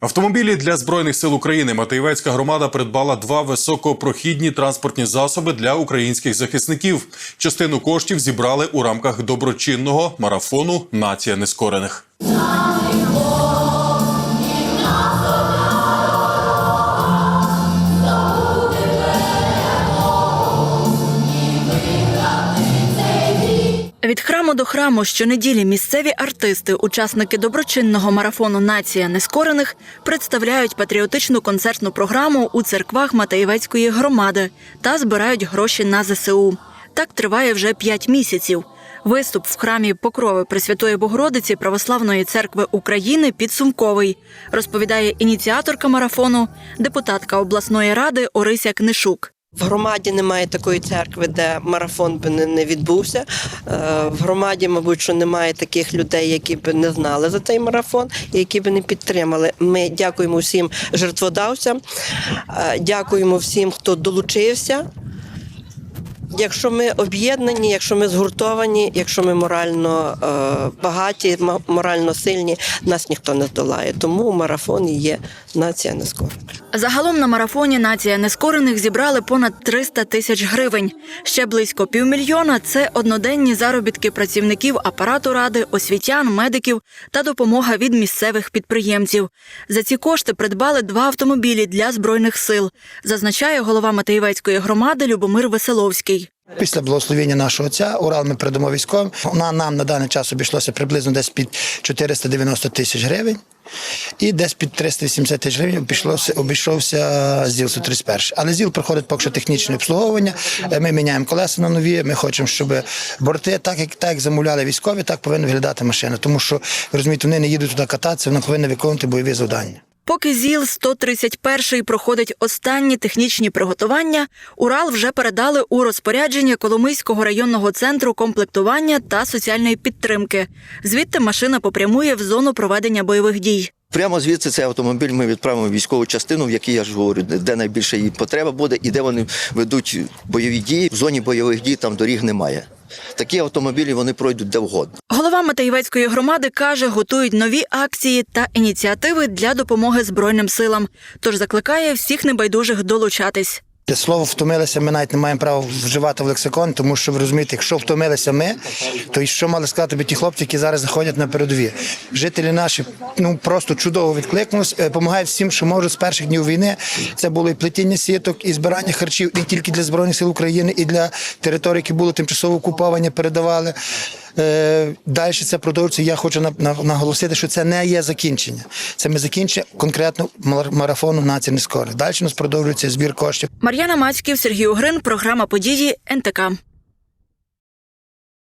Автомобілі для збройних сил України Матеєвецька громада придбала два високопрохідні транспортні засоби для українських захисників. Частину коштів зібрали у рамках доброчинного марафону Нація нескорених. Від храму до храму щонеділі місцеві артисти, учасники доброчинного марафону Нація нескорених представляють патріотичну концертну програму у церквах Матеєвецької громади та збирають гроші на ЗСУ. Так триває вже п'ять місяців. Виступ в храмі Покрови Пресвятої Богородиці Православної церкви України підсумковий, розповідає ініціаторка марафону, депутатка обласної ради Орися Книшук. В громаді немає такої церкви, де марафон би не, відбувся. Е, В громаді, мабуть, що немає таких людей, які б не знали за цей марафон і які б не підтримали. Ми дякуємо всім жертводавцям, е, дякуємо всім, хто долучився. Якщо ми об'єднані, якщо ми згуртовані, якщо ми морально е, багаті, морально сильні, нас ніхто не здолає. Тому у марафоні є нація не скоро. Загалом на марафоні нація нескорених зібрали понад 300 тисяч гривень. Ще близько півмільйона це одноденні заробітки працівників апарату ради, освітян, медиків та допомога від місцевих підприємців. За ці кошти придбали два автомобілі для збройних сил, зазначає голова Матеєвецької громади Любомир Веселовський. Після благословення нашого отця Урал ми передамо військовим. На нам на даний час обійшлося приблизно десь під 490 тисяч гривень. І десь під 380 тисяч гривень обійшлося, обійшовся ЗІЛ 131. Але ЗІЛ проходить поки що технічне обслуговування. Е, Ми міняємо колеса на нові. Ми хочемо, щоб борти, так як так як замовляли військові, так повинна виглядати машина. Тому що розумієте, вони не їдуть туди кататися, вони повинні виконувати бойові завдання. Поки ЗІЛ 131 проходить останні технічні приготування, Урал вже передали у розпорядження Коломийського районного центру комплектування та соціальної підтримки. Звідти машина попрямує в зону проведення бойових дій. Прямо звідси цей автомобіль ми відправимо в військову частину, в якій я ж говорю, де найбільше її потреба буде, і де вони ведуть бойові дії. В зоні бойових дій там доріг немає. Такі автомобілі вони пройдуть де вгодно. Голова Матеєвецької громади каже, готують нові акції та ініціативи для допомоги Збройним силам. Тож закликає всіх небайдужих долучатись. Слово втомилися, ми навіть не маємо права вживати в лексикон, тому що ви розумієте, якщо втомилися ми, то і що мали сказати би ті хлопці, які зараз заходять на передові. Жителі наші ну просто чудово відкликнулись, е, допомагають всім, що можуть з перших днів війни. Це було і плетіння сіток, і збирання харчів не тільки для збройних сил України, і для територій, які були тимчасово окуповані, передавали. Е, Далі це продовжується. Я хочу на- на- наголосити, що це не є закінчення. Це ми закінчення конкретно мар- марафону нації не скоро. Далі у нас продовжується збір коштів. Мар'яна Мацьків, Сергій Угрин, програма події НТК.